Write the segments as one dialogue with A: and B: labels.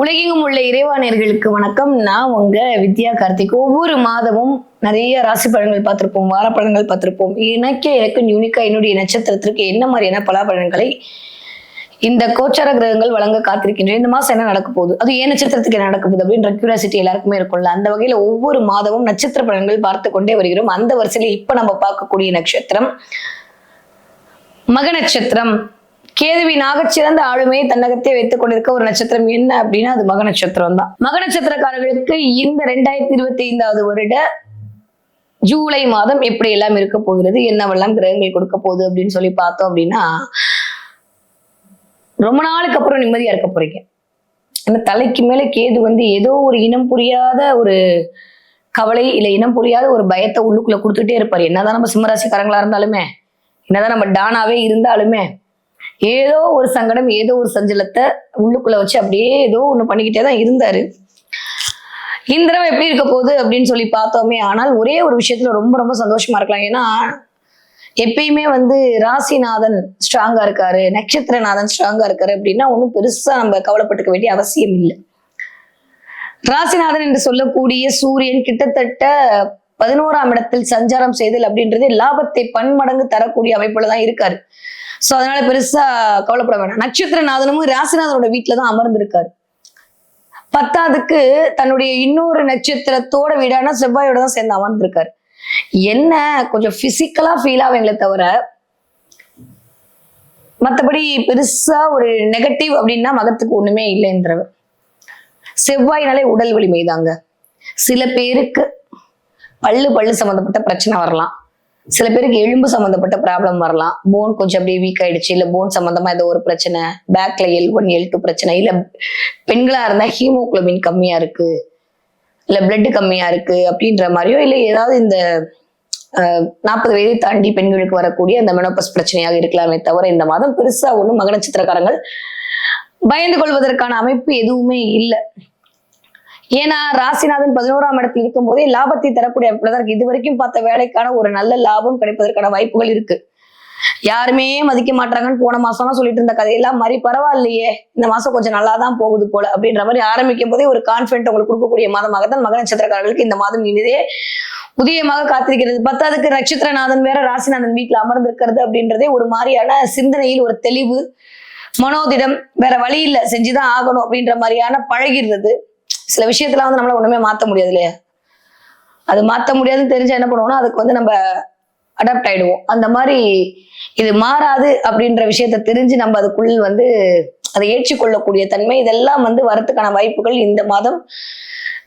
A: உலகெங்கும் உள்ள இறைவானியர்களுக்கு வணக்கம். நான் உங்க வித்யா கார்த்திக். ஒவ்வொரு மாதமும் நிறைய ராசி பழங்கள் பார்த்திருப்போம் வாரப்பழங்கள் பார்த்திருப்போம். எனக்கே எனக்கு யூனிக்கா என்னுடைய நட்சத்திரத்திற்கு என்ன மாதிரியான பலாபழங்களை இந்த கோச்சார கிரகங்கள் வழங்க காத்திருக்கின்றன? இந்த மாசம் என்ன நடக்க போகுது? அது ஏன் நட்சத்திரத்துக்கு என்ன நடக்க போகுது அப்படின்ற கியூரியாசிட்டி எல்லாருக்குமே இருக்கும்ல. அந்த வகையில ஒவ்வொரு மாதமும் நட்சத்திர பழங்கள் பார்த்து கொண்டே வருகிறோம். அந்த வரிசையில் இப்ப நம்ம பார்க்கக்கூடிய நட்சத்திரம் மக நட்சத்திரம் கேதுவின் சிறந்த ஆளுமையை தன்னகத்தை வைத்துக் கொண்டிருக்க ஒரு நட்சத்திரம் என்ன அப்படின்னா அது மக நட்சத்திரம் தான். மக நட்சத்திரக்காரர்களுக்கு இந்த ரெண்டாயிரத்தி இருபத்தி ஐந்தாவது வருட ஜூலை மாதம் எப்படி எல்லாம் இருக்க போகிறது என்னவெல்லாம் கிரகங்கள் கொடுக்க போகுது அப்படின்னு சொல்லி பார்த்தோம் அப்படின்னா ரொம்ப நாளுக்கு அப்புறம் நிம்மதியா இருக்க போறீங்க. ஏன்னா தலைக்கு மேல கேது வந்து ஏதோ ஒரு இனம் புரியாத ஒரு கவலை இல்லை இனம் புரியாத ஒரு பயத்தை உள்ளுக்குள்ள கொடுத்துட்டே இருப்பாரு. என்னதான் நம்ம சிம்மராசிக்காரங்களா இருந்தாலுமே என்னதான் நம்ம டானாவே இருந்தாலுமே ஏதோ ஒரு சங்கடம் ஏதோ ஒரு சஞ்சலத்தை உள்ளுக்குள்ள வச்சு அப்படியே ஏதோ ஒண்ணு பண்ணிக்கிட்டே தான் இருந்தாரு. இந்த தடவை எப்படி இருக்க போகுது அப்படின்னு சொல்லி பார்த்தோமே ஆனால் ஒரே ஒரு விஷயத்துல ரொம்ப ரொம்ப சந்தோஷமா இருக்கலாம். ஏன்னா எப்பயுமே வந்து ராசிநாதன் ஸ்ட்ராங்கா இருக்காரு நட்சத்திரநாதன் ஸ்ட்ராங்கா இருக்காரு அப்படின்னா ஒன்றும் பெருசா நம்ம கவலைப்பட்டுக்க வேண்டிய அவசியம் இல்லை. ராசிநாதன் என்று சொல்லக்கூடிய சூரியன் கிட்டத்தட்ட பதினோராம் இடத்தில் சஞ்சாரம் செய்தல் அப்படின்றது லாபத்தை பன்மடங்கு தரக்கூடிய அமைப்புல தான் இருக்காரு. ஸோ அதனால பெருசா கவலைப்பட வேணாம். நட்சத்திரநாதனும் ராசிநாதனோட வீட்டுல தான் அமர்ந்திருக்காரு. பத்தாவதுக்கு தன்னுடைய இன்னொரு நட்சத்திரத்தோட வீடான செவ்வாயோட தான் சேர்ந்து அமர்ந்திருக்காரு. என்ன கொஞ்சம் பிசிக்கலா ஃபீல் ஆவீங்களே தவிர மற்றபடி பெருசா ஒரு நெகட்டிவ் அப்படின்னா மகத்துக்கு ஒண்ணுமே இல்லைன்றவ செவ்வாய்னாலே உடல் வலிமை தாங்க. சில பேருக்கு பல்லு பல்லு சம்மந்தப்பட்ட பிரச்சனை வரலாம். சில பேருக்கு எலும்பு சம்மந்தப்பட்ட ப்ராப்ளம் வரலாம். போன் கொஞ்சம் அப்படியே வீக் ஆயிடுச்சு இல்ல போன் சம்மந்தமா ஏதோ ஒரு பிரச்சனை பேக்ல எல் ஒன் எல் டூ பிரச்சனை இல்ல பெண்களா இருந்தா ஹீமோகுளோபின் கம்மியா இருக்கு இல்ல பிளட் கம்மியா இருக்கு அப்படின்ற மாதிரியோ இல்ல ஏதாவது இந்த நாற்பது வயதை தாண்டி பெண்களுக்கு வரக்கூடிய அந்த மெனோபஸ் பிரச்சனையாக இருக்கலாமே தவிர இந்த மாதம் பெருசா ஒண்ணும் மக நட்சத்திரக்காரங்கள் பயந்து கொள்வதற்கான அமைப்பு எதுவுமே இல்லை. ஏன்னா ராசிநாதன் பதினோராம் இடத்தில் இருக்கும் போதே லாபத்தை தரக்கூடிய அமைப்புல இது வரைக்கும் பார்த்த வேலைக்கான ஒரு நல்ல லாபம் கிடைப்பதற்கான வாய்ப்புகள் இருக்கு. யாருமே மதிக்க மாட்டாங்கன்னு போன மாசம்லாம் சொல்லிட்டு இருந்த கதையெல்லாம் மாதிரி பரவாயில்லையே இந்த மாசம் கொஞ்சம் நல்லா தான் போகுது போல அப்படின்ற மாதிரி ஆரம்பிக்கும் போதே ஒரு கான்பிடன்ட் உங்களுக்கு கொடுக்கக்கூடிய மாதமாக தான் மக நட்சத்திரக்காரர்களுக்கு இந்த மாதம் இனிதே உதயமாக காத்திருக்கிறது. பத்தாவதுக்கு நட்சத்திரநாதன் வேற ராசிநாதன் வீட்டுல அமர்ந்திருக்கிறது அப்படின்றதே ஒரு மாதிரியான சிந்தனையில் ஒரு தெளிவு மனோதிடம் வேற வழி இல்ல செஞ்சுதான் ஆகணும் அப்படின்ற மாதிரியான பழகிடுறது. சில விஷயத்துல வந்து நம்மளால ஒண்ணுமே மாத்த முடியாது இல்லையா? அது மாத்த முடியாதுன்னு தெரிஞ்சா என்ன பண்ணுவோம்னா அதுக்கு வந்து நம்ம அடாப்ட் ஆயிடுவோம். அந்த மாதிரி இது மாறாது அப்படின்ற விஷயத்த தெரிஞ்சு நம்ம அதுக்குள் வந்து அதை ஏற்றுக்கொள்ளக்கூடிய தன்மை இதெல்லாம் வந்து வரத்துக்கான வாய்ப்புகள் இந்த மாதம்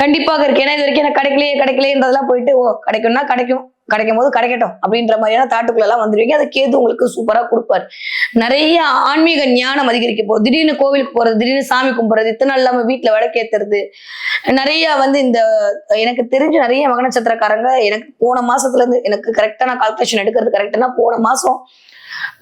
A: கண்டிப்பாக இருக்கு. ஏன்னா இது வரைக்கும் எனக்கு கிடைக்கலையே கிடைக்கலையன்றதெல்லாம் போயிட்டு ஓ கிடைக்கும்னா கிடைக்கும். கிடைக்கும் போது கிடைக்கட்டும் அப்படின்ற மாதிரியான தாட்டுக்குள்ள எல்லாம் வந்துருவீங்க. அதை கேது உங்களுக்கு சூப்பரா கொடுப்பாரு. நிறைய ஆன்மீக ஞானம் அதிகரிக்க போகுது. திடீர்னு கோவிலுக்கு போறது திடீர்னு சாமி கும்பிட்றது இத்தனை நாள் இல்லாம வீட்டுல விளக்கேத்துறது. நிறைய வந்து இந்த எனக்கு தெரிஞ்ச நிறைய மகன சத்திரக்காரங்க எனக்கு போன மாசத்துல இருந்து எனக்கு கரெக்டா நான் கால்குலேஷன் எடுக்கிறது கரெக்டானா போன மாசம்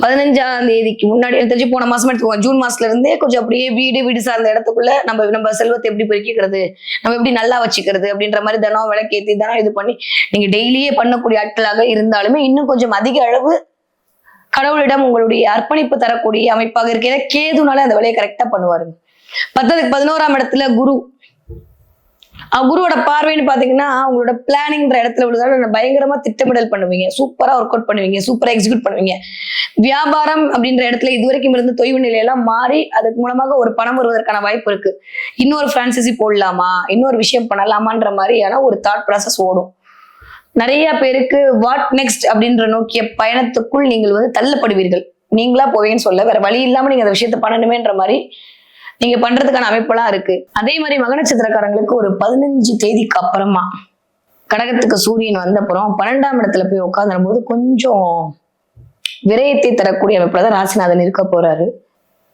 A: பதினஞ்சாம் தேதிக்கு முன்னாடி எனக்கு தெரிஞ்சு போன மாசம் எடுத்துக்கோங்க ஜூன் மாசத்துல இருந்தே கொஞ்சம் அப்படியே வீடு வீடு சார்ந்த இடத்துக்குள்ள நம்ம நம்ம செல்வத்தை எப்படி பெருக்கிக்கிறது நம்ம எப்படி நல்லா வச்சுக்கிறது அப்படின்ற மாதிரி தினம் விளக்கேத்தி தினம் இது பண்ணி நீங்க டெய்லியே பண்ணக்கூடிய ஆட்களாக இருந்தாலுமே இன்னும் கொஞ்சம் அதிக அளவு கடவுளிடம் உங்களுடைய அர்ப்பணிப்பு தரக்கூடிய அமைப்பாக இருக்கிற கேதுனால அந்த வேலையை கரெக்டா பண்ணுவாருங்க. பத்ததுக்கு பதினோராம் இடத்துல குரு குருவோட பார்வைன்னு பாத்தீங்கன்னா உங்களோட பிளானிங்ன்ற இடத்துல உள்ளதால பயங்கரமா திட்டமிடல் பண்ணுவீங்க. சூப்பரா ஒர்க் அவுட் பண்ணுவீங்க. சூப்பரா எக்ஸிக்யூட் பண்ணுவீங்க. வியாபாரம் அப்படின்ற இடத்துல இதுவரைக்கும் இருந்த தொய்வு நிலையெல்லாம் மாறி அதுக்கு மூலமாக ஒரு பணம் வருவதற்கான வாய்ப்பு இருக்கு. இன்னொரு பிரான்சைசி போடலாமா? இன்னொரு விஷயம் பண்ணலாமான்ற மாதிரியான ஒரு தாட் ப்ராசஸ் ஓடும். நிறைய பேருக்கு வாட் நெக்ஸ்ட் அப்படின்ற நோக்கிய பயணத்துக்குள் நீங்கள் வந்து தள்ளப்படுவீர்கள். நீங்களா போவீங்கன்னு சொல்ல வேற வழி இல்லாம நீங்க அந்த விஷயத்த பண்ணணுமேன்ற மாதிரி நீங்க பண்றதுக்கான அமைப்பெல்லாம் இருக்கு. அதே மாதிரி மக நட்சத்திரக்காரங்களுக்கு ஒரு பதினஞ்சு தேதிக்கு அப்புறமா கடகத்துக்கு சூரியன் வந்த அப்புறம் பன்னெண்டாம் இடத்துல போய் உட்காந்துடும் போது கொஞ்சம் விரயத்தை தரக்கூடிய அமைப்புல தான் ராசிநாதன் இருக்க போறாரு.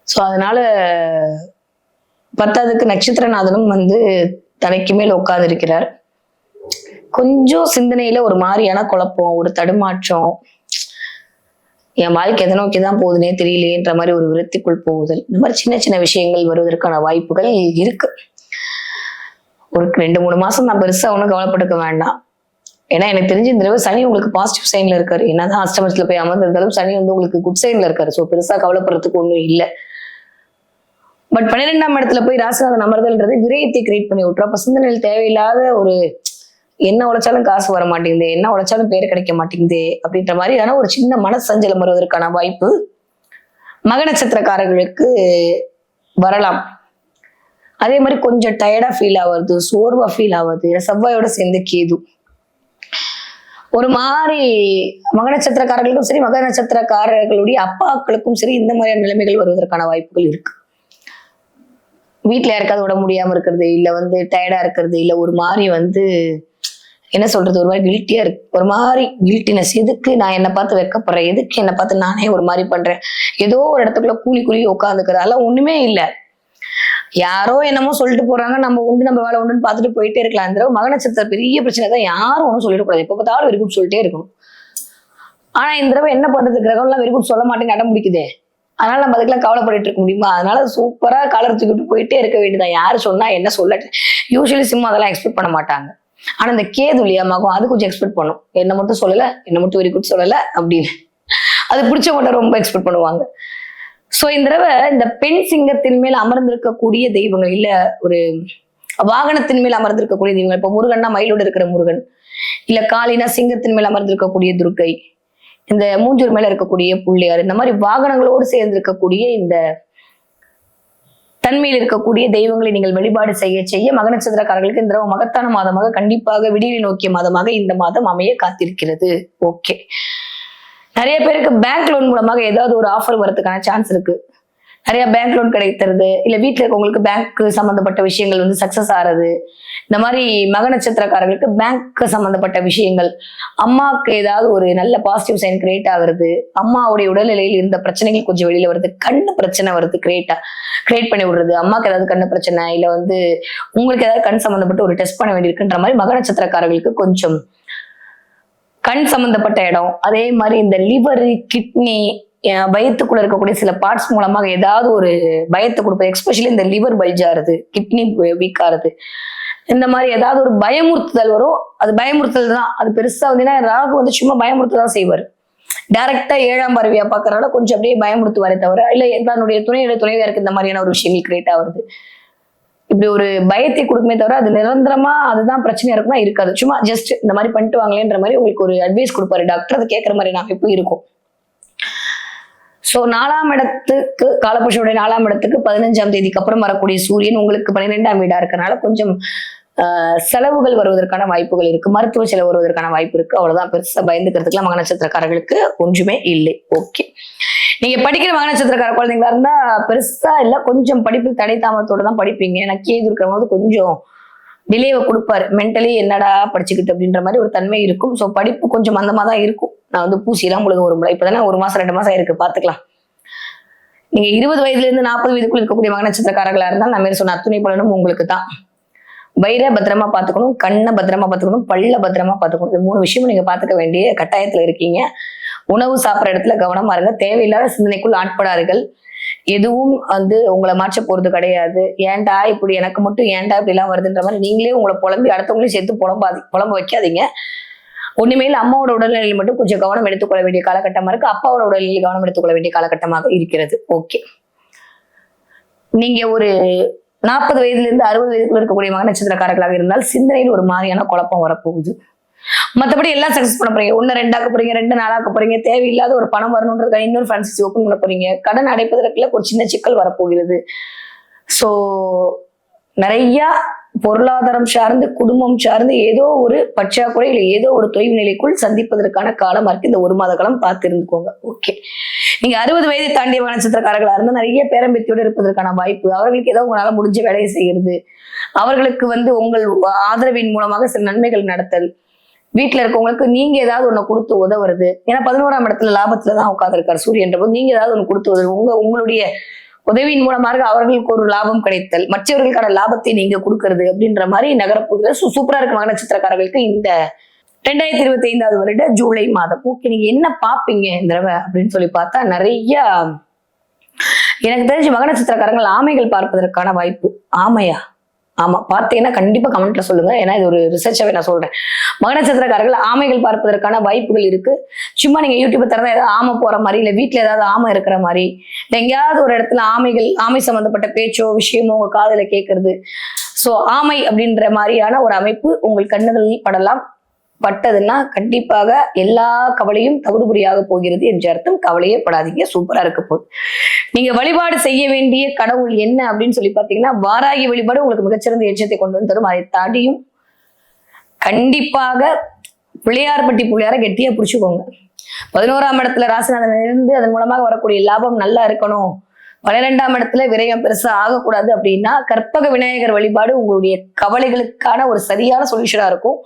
A: ஸோ அதனால பத்தாவதுக்கு நட்சத்திரநாதனும் வந்து தலைக்கு மேல் உட்கார்ந்து இருக்கிறார் கொஞ்சம் சிந்தனையில ஒரு மாதிரியான குழப்பம் ஒரு தடுமாற்றம் என் வாழ்க்கை எதை நோக்கி தான் போகுதுன்னே தெரியலையேன்ற மாதிரி ஒரு விருத்திக்குள் போகுதல். இந்த மாதிரி சின்ன சின்ன விஷயங்கள் வருவதற்கான வாய்ப்புகள் இருக்கு. ஒரு ரெண்டு மூணு மாசம் நான் பெருசா ஒன்றும் கவலைப்பட்டுக்க வேண்டாம். ஏன்னா எனக்கு தெரிஞ்சு இந்த தடவை சனி உங்களுக்கு பாசிட்டிவ் சைன்ல இருக்காரு. என்னதான் அஷ்டமத்துல போய் அமர்ந்திருந்தாலும் சனி வந்து உங்களுக்கு குட் சைன்ல இருக்காரு. ஸோ பெருசா கவலைப்படுறதுக்கு ஒன்றும் இல்லை. பட் பன்னிரெண்டாம் இடத்துல போய் ராசிநாதன் அமர்தல்ன்றது விரயத்தை கிரியேட் பண்ணி விட்டுரும். அப்ப சிந்தனையில் தேவையில்லாத ஒரு என்ன உழைச்சாலும் காசு வர மாட்டேங்குது என்ன உழைச்சாலும் பேர் கிடைக்க மாட்டேங்குது அப்படின்ற மாதிரியான ஒரு சின்ன மனசஞ்சலம் வருவதற்கான வாய்ப்பு மக நட்சத்திரக்காரர்களுக்கு வரலாம். அதே மாதிரி கொஞ்சம் டயர்டா ஃபீல் ஆகுறது சோர்வா ஃபீல் ஆகுது செவ்வாயோட சேர்ந்து கேது. ஒரு மாதிரி மக நட்சத்திரக்காரர்களுக்கும் சரி மக நட்சத்திரக்காரர்களுடைய அப்பாக்களுக்கும் சரி இந்த மாதிரியான நிலைமைகள் வருவதற்கான வாய்ப்புகள் இருக்கு. வீட்டுல யாருக்காவது உடம்பு முடியாம இருக்கிறது இல்ல வந்து டயர்டா இருக்கிறது இல்ல ஒரு மாதிரி வந்து என்ன சொல்றது? ஒரு மாதிரி கில்ட்டியா இருக்கு. ஒரு மாதிரி கில்ட்டினஸ் எதுக்கு நான் என்னை பார்த்து வைக்கப்படுறேன்? எதுக்கு என்னை பார்த்து நானே ஒரு மாதிரி பண்றேன்? ஏதோ ஒரு இடத்துக்குள்ள கூலி கூலி உட்காந்துக்கிறது அதெல்லாம் ஒண்ணுமே இல்லை. யாரோ என்னமோ சொல்லிட்டு போறாங்க. நம்ம உண்டு நம்ம வேலை உண்டுன்னு பார்த்துட்டு போயிட்டே இருக்கலாம். இந்த தடவை மக நட்சத்திரம் பெரிய பிரச்சனை தான் யாரும் ஒன்றும் சொல்லிடக்கூடாது எப்போ பார்த்தாலும் வெரி சொல்லிட்டே இருக்கணும். ஆனா இந்த தடவை என்ன பண்றது? கிரகம்லாம் வெரி சொல்ல மாட்டேங்க அடம் முடிக்குதே அதனால நம்ம அதுக்கெல்லாம் கவலைப்பட்டுட்டு இருக்க முடியுமா? அதனால சூப்பரா காலர் தூக்கிட்டு போயிட்டே இருக்க வேண்டியதான் யாரு சொன்னா என்ன சொல்லட்டு? யூஸ்வலி சிம் அதெல்லாம் எக்ஸ்பெக்ட் பண்ண மாட்டாங்க. ஆனா இந்த கேது இல்லையா அது கொஞ்சம் எக்ஸ்பெக்ட் பண்ணும். என்ன மட்டும் சொல்லல என்ன மட்டும் வெரி குட் சொல்லல அப்படின்னு. அது பிடிச்சவங்க ரொம்ப எக்ஸ்பெக்ட் பண்ணுவாங்க. சோ இந்த தடவை இந்த பெண் சிங்கத்தின் மேல் அமர்ந்திருக்கக்கூடிய தெய்வங்கள் இல்ல ஒரு வாகனத்தின் மேல் அமர்ந்திருக்கக்கூடிய தெய்வங்கள் இப்ப முருகன்னா மயிலோடு இருக்கிற முருகன் இல்ல காளினா சிங்கத்தின் மேல் அமர்ந்திருக்கக்கூடிய துர்க்கை இந்த மூஞ்சூர் மேல இருக்கக்கூடிய புள்ளியார் இந்த மாதிரி வாகனங்களோடு சேர்ந்திருக்கக்கூடிய இந்த தன்மையில் இருக்கக்கூடிய தெய்வங்களை நீங்கள் வழிபாடு செய்ய செய்ய மகனச்சந்திரக்காரர்களுக்கு இந்த மகத்தான மாதமாக கண்டிப்பாக விடியலை நோக்கிய மாதமாக இந்த மாதம் அமைய காத்திருக்கிறது. ஓகே நிறைய பேருக்கு பேங்க் லோன் மூலமாக ஏதாவது ஒரு ஆஃபர் வரதுக்கான சான்ஸ் இருக்கு. நிறைய பேங்க் லோன் கிடைக்கிறது இல்ல வீட்டுல இருக்கவங்களுக்கு பேங்க் சம்பந்தப்பட்ட விஷயங்கள் வந்து சக்சஸ் ஆறது இந்த மாதிரி மக நட்சத்திரக்காரர்களுக்கு பேங்க் சம்பந்தப்பட்ட விஷயங்கள். அம்மாவுக்கு ஏதாவது ஒரு நல்ல பாசிட்டிவ் சைன் கிரியேட் ஆகுறது அம்மாவுடைய உடல்நிலையில் இருந்த பிரச்சனைகள் கொஞ்சம் வெளியில வருது கண்ணு பிரச்சனை வருது கிரியேட்டா கிரியேட் பண்ணி விடுறது. அம்மாவுக்கு ஏதாவது கண்ணு பிரச்சனை இல்ல வந்து உங்களுக்கு ஏதாவது கண் சம்பந்தப்பட்ட ஒரு டெஸ்ட் பண்ண வேண்டியிருக்குன்ற மாதிரி மக நட்சத்திரக்காரர்களுக்கு கொஞ்சம் கண் சம்பந்தப்பட்ட இடம். அதே மாதிரி இந்த லிவர் கிட்னி வயிற்றுக்குள்ள இருக்கக்கூடிய சில பார்ட்ஸ் மூலமாக ஏதாவது ஒரு பயத்தை கொடுப்பது எக்ஸ்பெஷலி இந்த லிவர் பல்ஜ் கிட்னி வீக் ஆறுது இந்த மாதிரி ஏதாவது ஒரு பயமுறுத்துதல் வரும். அது பயமுறுத்தல் தான் அது பெருசா வந்து ராகு வந்து சும்மா பயமுறுத்த தான் செய்வார் டைரக்டா ஏழாம் பறவையா பாக்குறனால கொஞ்சம் அப்படியே பயமுறுத்துவாரே தவிர இல்ல தன்னுடைய துணையோட துணைவியாருக்கு இந்த மாதிரியான ஒரு விஷயங்கள் கிரியேட் ஆகுது இப்படி ஒரு பயத்தை கொடுக்குமே தவிர அது நிரந்தரமா அதுதான் பிரச்சனையா இருக்குமா? இருக்காது. சும்மா ஜஸ்ட் இந்த மாதிரி பண்ணிட்டு வாங்களேன்ற மாதிரி உங்களுக்கு ஒரு அட்வைஸ் கொடுப்பாரு. டாக்டர் அதை கேட்கற மாதிரி நான் இப்போ இருக்கும். ஸோ நாலாம் இடத்துக்கு காலபுருஷனுடைய நாலாம் இடத்துக்கு பதினஞ்சாம் தேதிக்கு அப்புறம் வரக்கூடிய சூரியன் உங்களுக்கு பன்னிரெண்டாம் வீடா இருக்கறனால கொஞ்சம் செலவுகள் வருவதற்கான வாய்ப்புகள் இருக்கு. மருத்துவ செலவு வருவதற்கான வாய்ப்பு இருக்கு. அவ்வளவுதான். பெருசா பயந்துக்கிறதுக்குலாம் மக நட்சத்திரக்காரர்களுக்கு ஒன்றுமே இல்லை. ஓகே. நீங்க படிக்கிற மக நட்சத்திரக்கார குழந்தைங்களா இருந்தா பெருசா இல்ல கொஞ்சம் படிப்பில் தடை தாமத்தோட தான் படிப்பீங்க. ஏன்னா கேது இருக்கிற போது கொஞ்சம் டிலேவை கொடுப்பாரு. மென்டலி என்னடா படிச்சுக்கிட்டு அப்படின்ற மாதிரி ஒரு தன்மை இருக்கும். ஸோ படிப்பு கொஞ்சம் மந்தமா தான் இருக்கும். நான் வந்து பூசியெல்லாம் முழுக ஒரு முறை இப்பதானே ஒரு மாசம் ரெண்டு மாசம் இருக்கு பாத்துக்கலாம் நீங்க இருபது வயதுல இருந்து நாற்பது வயதுக்குள்ள இருக்கக்கூடிய மக நட்சத்திரக்காரர்களா இருந்தால் நான் மேல சொன்ன அத்துணை பலனும் உங்களுக்கு தான். வயிறை பத்திரமா பாத்துக்கணும் கண்ணை பத்திரமா பாத்துக்கணும் பல்ல பத்திரமா பாத்துக்கணும் இது மூணு விஷயமும் நீங்க பாத்துக்க வேண்டிய கட்டாயத்துல இருக்கீங்க. உணவு சாப்பிட்ற இடத்துல கவனமா இருங்க. தேவையில்லாத சிந்தனைக்குள் ஆட்படார்கள் எதுவும் வந்து உங்களை மாற்ற போறது கிடையாது. ஏன்டா இப்படி எனக்கு மட்டும் ஏன்டா இப்படி எல்லாம் வருதுன்ற மாதிரி நீங்களே உங்களை புலம்பி அடுத்தவங்களையும் சேர்த்து புலம்பாதி புலம்ப வைக்காதீங்க. ஒண்ணுமேல அம்மாவோட உடல்நிலையில் மட்டும் கொஞ்சம் கவனம் எடுத்துக்கொள்ள வேண்டிய காலகட்டமா இருக்கு. அப்பாவோட உடல்நிலையில் கவனம் எடுத்துக்கொள்ள வேண்டிய காலகட்டமாக இருக்கிறது. ஓகே. நீங்க ஒரு நாற்பது வயதுல இருந்து அறுபது வயதுக்குள்ள இருக்கக்கூடிய மக நட்சத்திரக்காரர்களாக இருந்தால் சிந்தனையில் ஒரு மாதிரியான குழப்பம் வரப்போகுது. மத்தபடி எல்லாம் சக்சஸ் பண்ண போறீங்க. ஒன்னு ரெண்டாக்க போறீங்க ரெண்டு நாளாக்க போறீங்க. தேவையில்லாத ஒரு பணம் வரணுன்றதுக்காக இன்னொரு ஃப்ரான்சைசி ஓப்பன் பண்ண போறீங்க. கடன் அடைப்பதற்குள்ள ஒரு சின்ன சிக்கல் வரப்போகிறது. ஸோ நிறைய பொருளாதாரம் சார்ந்து குடும்பம் சார்ந்து ஏதோ ஒரு பற்றாக்குறை இல்லை ஏதோ ஒரு தொய்வு நிலைக்குள் சந்திப்பதற்கான காலமா இருக்கு இந்த ஒரு மாத காலம் பார்த்து இருந்துக்கோங்க ஓகே நீங்க அறுபது வயதை தாண்டிய நட்சத்திரக்காரர்களா இருந்தால் நிறைய பேரம்பத்தியோடு இருப்பதற்கான வாய்ப்பு. அவர்களுக்கு ஏதோ உங்களால முடிஞ்ச வேலையை செய்யறது. அவர்களுக்கு வந்து உங்கள் ஆதரவின் மூலமாக சில நன்மைகள் நடத்தல். வீட்டுல இருக்கவங்களுக்கு நீங்க ஏதாவது ஒண்ணு கொடுத்து உதவுறது. ஏன்னா பதினோராம் இடத்துல லாபத்துல தான் உட்காந்துருக்காரு சூரியன்ற போது நீங்க ஏதாவது ஒண்ணு கொடுத்து உதவு உங்க உங்களுடைய உதவியின் மூலமாக அவர்களுக்கு ஒரு லாபம் கிடைத்தல் மற்றவர்களுக்கான லாபத்தை நீங்க கொடுக்கறது அப்படின்ற மாதிரி நகரப்போகிற சூப்பரா இருக்க மக நட்சத்திரக்காரர்களுக்கு இந்த ரெண்டாயிரத்தி இருபத்தி ஐந்தாவது வருட ஜூலை மாதம். ஓகே நீங்க என்ன பாப்பீங்க இந்த தடவை அப்படின்னு சொல்லி பார்த்தா நிறைய எனக்கு தெரிஞ்சு மக நட்சத்திரக்காரங்கள் ஆமைகள் பார்ப்பதற்கான வாய்ப்பு. ஆமையா? ஆமா பார்த்தீங்கன்னா கண்டிப்பா கமெண்ட்ல சொல்லுங்க. ஏன்னா இது ஒரு ரிசர்ச்சாவே நான் சொல்றேன். மக நட்சத்திரக்காரர்கள் ஆமைகள் பார்ப்பதற்கான வாய்ப்புகள் இருக்கு. சும்மா நீங்க யூடியூப் திறந்தா ஏதாவது ஆமை போற மாதிரி இல்ல வீட்டுல ஏதாவது ஆமை இருக்கிற மாதிரி இல்ல எங்கேயாவது ஒரு இடத்துல ஆமைகள் ஆமை சம்பந்தப்பட்ட பேச்சோ விஷயமோ உங்க காதல கேட்கறது சோ ஆமை அப்படின்ற மாதிரியான ஒரு அமைப்பு உங்கள் கண்ணுகளில் படலாம். பட்டதுன்னா கண்டிப்பாக எல்லா கவலையும் தவிடுபடியாக போகிறது என்ற அர்த்தம். கவலையே படாதீங்க சூப்பரா இருக்க போகுது. நீங்க வழிபாடு செய்ய வேண்டிய கடவுள் என்ன அப்படின்னு சொல்லி பாத்தீங்கன்னா வாராகி வழிபாடு உங்களுக்கு மிகச்சிறந்த எச்சத்தை கொண்டு வந்து தரும். அதை தாண்டியும் கண்டிப்பாக பிள்ளையார்பட்டி பிள்ளையார கெட்டியா பிடிச்சுக்கோங்க. பதினோராம் இடத்துல ராசிநாதன் இருந்து அதன் மூலமாக வரக்கூடிய லாபம் நல்லா இருக்கணும். பன்னிரெண்டாம் இடத்துல விரயம் பெருசா ஆகக்கூடாது அப்படின்னா கற்பக விநாயகர் வழிபாடு உங்களுடைய கவலைகளுக்கான ஒரு சரியான சொல்யூஷனா இருக்கும்.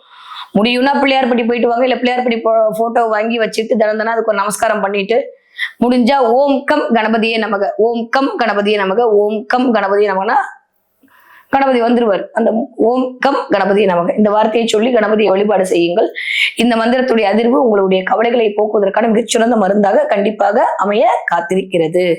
A: முடியும்னா பிள்ளையார்பட்டி போயிட்டு வாங்க. இல்ல பிள்ளையார்பட்டி போட்டோ வாங்கி வச்சுட்டு தினம் தினம் அதுக்கு ஒரு நமஸ்காரம் பண்ணிட்டு முடிஞ்சா ஓம் கம் கணபதியே நமக ஓம் கம் கணபதியே நமக ஓம் கம் கணபதியே நமகனா கணபதி வந்துருவார். அந்த ஓம் கம் கணபதி நமக. இந்த வார்த்தையை சொல்லி கணபதியை வழிபாடு செய்யுங்கள். இந்த மந்திரத்துடைய அதிர்வு உங்களுடைய கவலைகளை போக்குவதற்கான மிகச்சிறந்த மருந்தாக கண்டிப்பாக அமைய காத்திருக்கிறது.